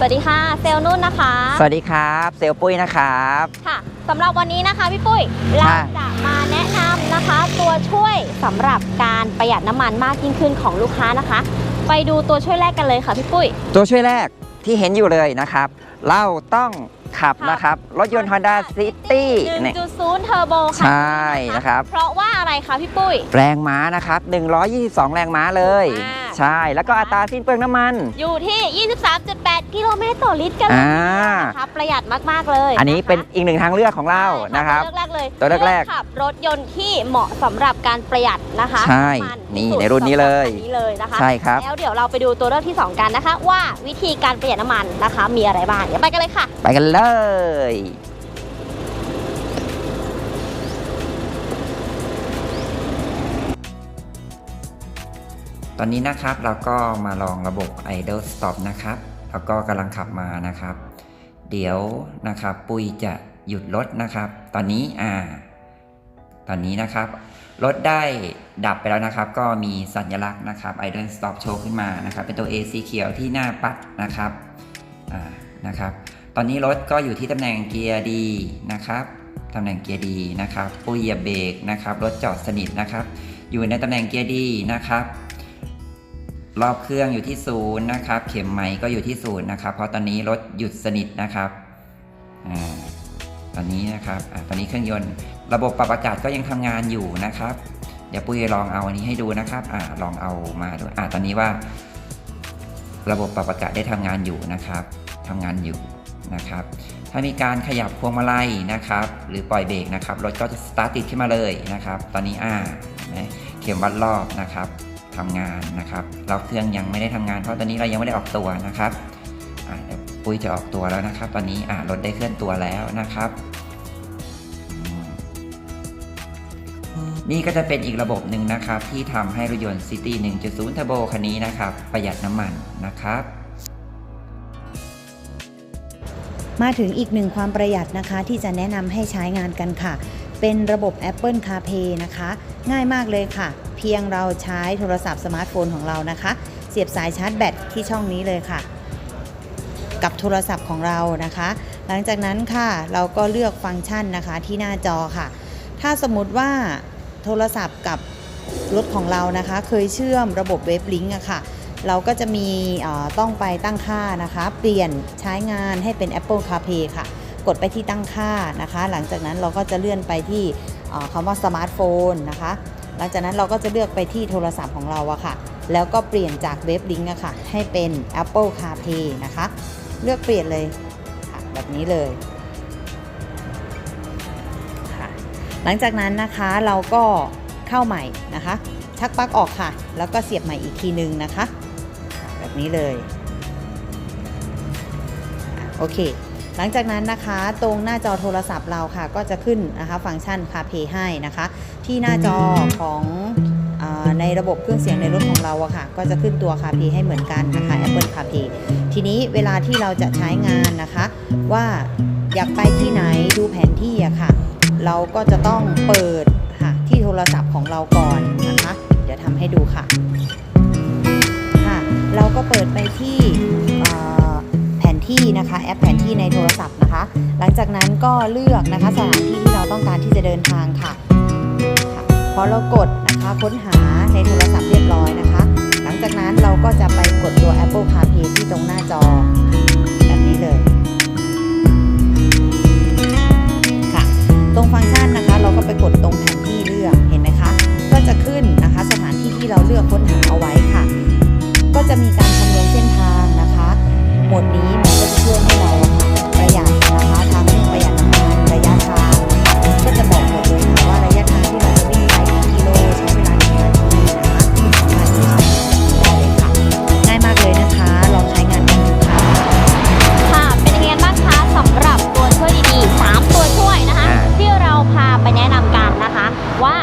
สวัสดีค่ะ เซลล์นุ่นนะคะ สวัสดีครับ เซลลปุ้ยนะครับค่ะสำหรับวันนี้นะคะพี่ปุ้ยเราค่ะจะมาแนะนำนะคะ ตัวช่วยสำหรับการประหยัดน้ำมันมากยิ่งขึ้นของลูกค้านะคะ ไปดูตัวช่วยแรกกันเลยค่ะพี่ปุ้ย ตัวช่วยแรกที่เห็นอยู่เลยนะครับ เราต้องขับครับนะครับ รถยนต์ Honda City เนี่ย1.0เทอร์โบค่ะ ใช่นะครับ เพราะว่าอะไรคะพี่ปุ้ย แรงม้านะครับ 122 แรงม้าเลยมากใช่แล้วก็อัตราสิ้นเปลืองน้ำมัน อยู่ที่ 23.8 กิโลเมตรต่อลิตรกันเลยอ่า นะคะประหยัดมากๆเลยอันนี้ะคะเป็นอีกหนึ่งทางเลือกของเรานะครับ ตัวเลือกแรกเลยตัวเลือกแรกขับรถยนต์ที่เหมาะสำหรับการประหยัดนะคะใช่ำมันี่ที่สุดในรุ่นนี้เลย สำหบคันนี้เลยนะคะ ใช่ครับ แล้วเดี๋ยวเราไปดูตัวเลือกที่ 2 กันนะคะ ว่าวิธีการประหยัดน้ำมันนะคะ มีอะไรบ้างเดี๋ยวไปกันเลยค่ะ ไปกันเลย ตอนนี้นะครับเราก็มาลองระบบ idle stop นะครับ แล้วก็กำลังขับมานะครับ เดี๋ยวนะครับปุยจะหยุดรถนะครับ ตอนนี้อ่า ตอนนี้นะครับรถได้ดับไปแล้วนะครับ ก็มีสัญลักษณ์นะครับ idle stop โชว์ขึ้นมานะครับ เป็นตัว A สีเขียวที่หน้าปัดนะครับอ่านะครับ ตอนนี้รถก็อยู่ที่ตำแหน่งเกียร์ดีนะครับตำแหน่งเกียร์ดีนะครับปุยหยียบเบรกนะครับรถจอดสนิทนะครับ อยู่ในตำแหน่งเกียร์ดีนะครับ รอบเครื่องอยู่ที่ศูนย์นะครับ เข็มไม้ก็อยู่ที่ศูนย์นะครับ เพราะตอนนี้รถหยุดสนิทนะครับอ่าตอนนี้นะครับอ่าตอนนี้เครื่องยนต์ ระบบปรับอากาศก็ยังทำงานอยู่นะครับ เดี๋ยวปุ้ยลองเอาอันนี้ให้ดูนะครับอ่าลองเอามาดูอ่าตอนนี้ว่า ระบบปรับอากาศได้ทำงานอยู่นะครับทำงานอยู่นะครับ ถ้ามีการขยับพวงมาลัยนะครับ หรือปล่อยเบรกนะครับรถก็จะสตาร์ทติดขึ้นมาเลยนะครับ ตอนนี้อ่าไหมเข็มวัดรอบนะครับ ทำงานนะครับรอบเครื่องยังไม่ได้ทำงานเพราะตอนนี้เรายังไม่ได้ออกตัวนะครับเดี๋ยวปุ้ยจะออกตัวแล้วนะครับ ตอนนี้รถได้เคลื่อนตัวแล้วนะครับ นี่ก็จะเป็นอีกระบบหนึ่งนะครับ ที่ทำให้รถยนต์ City 1.0 Turbo คันนี้นะครับ ประหยัดน้ำมันนะครับมาถึงอีกหนึ่งความประหยัดนะคะที่จะแนะนำให้ใช้งานกันค่ะ เป็นระบบ Apple CarPlay นะคะ ง่ายมากเลยค่ะ เพียงเราใช้โทรศัพท์สมาร์ทโฟนของเรานะคะ เสียบสายชาร์จแบตที่ช่องนี้เลยค่ะ กับโทรศัพท์ของเรานะคะ หลังจากนั้นค่ะเราก็เลือกฟังก์ชันนะคะที่หน้าจอค่ะ ถ้าสมมติว่าโทรศัพท์กับรถของเรานะคะ เคยเชื่อมระบบเว็บลิงก์อะค่ะเราก็จะมีต้องไปตั้งค่านะคะ เปลี่ยนใช้งานให้เป็น Apple CarPlay ค่ะ กดไปที่ตั้งค่านะคะ หลังจากนั้นเราก็จะเลื่อนไปที่คำว่าสมาร์ทโฟนนะคะ หลังจากนั้นเราก็จะเลือกไปที่โทรศัพท์ของเราอะค่ะ แล้วก็เปลี่ยนจากเว็บลิงก์อะค่ะ ให้เป็น Apple CarPlay นะคะ เลือกเปลี่ยนเลยค่ะแบบนี้เลยค่ะหลังจากนั้นนะคะเราก็เข้าใหม่นะคะ ชักปลั๊กออกค่ะ แล้วก็เสียบใหม่อีกทีนึงนะคะ แบบนี้เลย โอเค หลังจากนั้นนะคะตรงหน้าจอโทรศัพท์เราค่ะ ก็จะขึ้นนะคะฟังก์ชัน CarPlay ให้นะคะ ที่หน้าจอของอในระบบเครื่องเสียงในรถของเราอะค่ะ ก็จะขึ้นตัว CarPlay ให้เหมือนกันนะคะ Apple CarPlay ทีนี้เวลาที่เราจะใช้งานนะคะ ว่าอยากไปที่ไหนดูแผนที่อะค่ะ เราก็จะต้องเปิดค่ะที่โทรศัพท์ของเราก่อนนะคะ เดี๋ยวทำให้ดูค่ะค่ะ เราก็เปิดไปที่ ที่นะคะ แอปแผนที่ในโทรศัพท์นะคะ หลังจากนั้นก็เลือกนะคะสถานที่ที่เราต้องการที่จะเดินทางค่ะค่ะพอเรากดนะคะค้นหาในโทรศัพท์เรียบร้อยนะคะ หลังจากนั้นเราก็จะไปกดตัว Apple CarPlay ที่ตรงหน้าจอแบบนี้เลยค่ะ ตรงฟังก์ชันนะคะ เราก็ไปกดตรงแผนที่เลือกเห็นไหมคะ ก็จะขึ้นนะคะสถานที่ที่เราเลือกค้นหาเอาไว้ค่ะ ก็จะมีการคำนวณเส้นทางนะคะ หมวดนี้ ประหยัดนะคะทั้งประหยัดน้ำมันระยะทางนะคะก็จะบอกหมดเลยค่ะว่าระยะทางที่เราจะวิ่งไปกี่กิโลใช้เวลากี่นาทีนะคะสามารถที่จะได้เลยค่ะง่ายมากเลยนะคะลองใช้งานกันดูค่ะ ค่ะ เป็นยังไงบ้างคะสำหรับตัวช่วยดีๆ 3 ตัวช่วยนะคะอ่าที่เราพาไปแนะนำกันนะคะ ว่า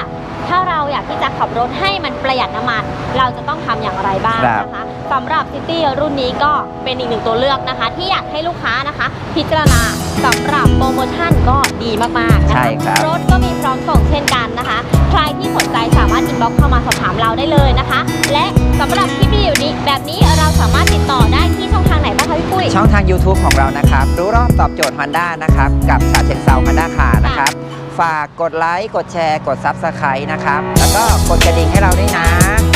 ถ้าเราอยากที่จะขับรถให้มันประหยัดน้ำมัน เราจะต้องทำอย่างไรบ้างครับ นะคะสำหรับซิตี้รุ่นนี้ก็เป็นอีกหนึ่งตัวเลือกนะคะ ที่อยากให้ลูกค้านะคะ พิจารณาสำหรับโปรโมชั่นก็ดีมากๆนะใช่คะครับ รถก็มีพร้อมส่งเช่นกันนะคะ ใครที่สนใจสามารถอินบ็อกเข้ามาสอบถามเราได้เลยนะคะ และสำหรับคลิปวิดีโอนี้แบบนี้เราสามารถติดต่อได้ที่ช่องทางไหนบ้างคะพี่ปุ้ย ช่องทาง YouTube ของเรานะครับ รู้รอบตอบโจทย์ Honda นะครับ กับชาเชิงเซา Honda คานะครับ ฝากกดไลค์ กดแชร์ กด Subscribe นะครับ แล้วก็กดกระดิ่งให้เราด้วยนะ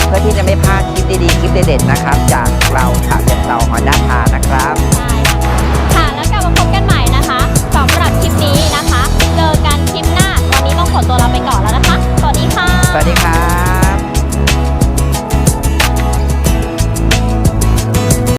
เพื่อที่จะไม่พลาดคลิปดีๆ คลิปเด็ดๆ นะครับ จากเราชาเชิงเซา Honda คานะครับ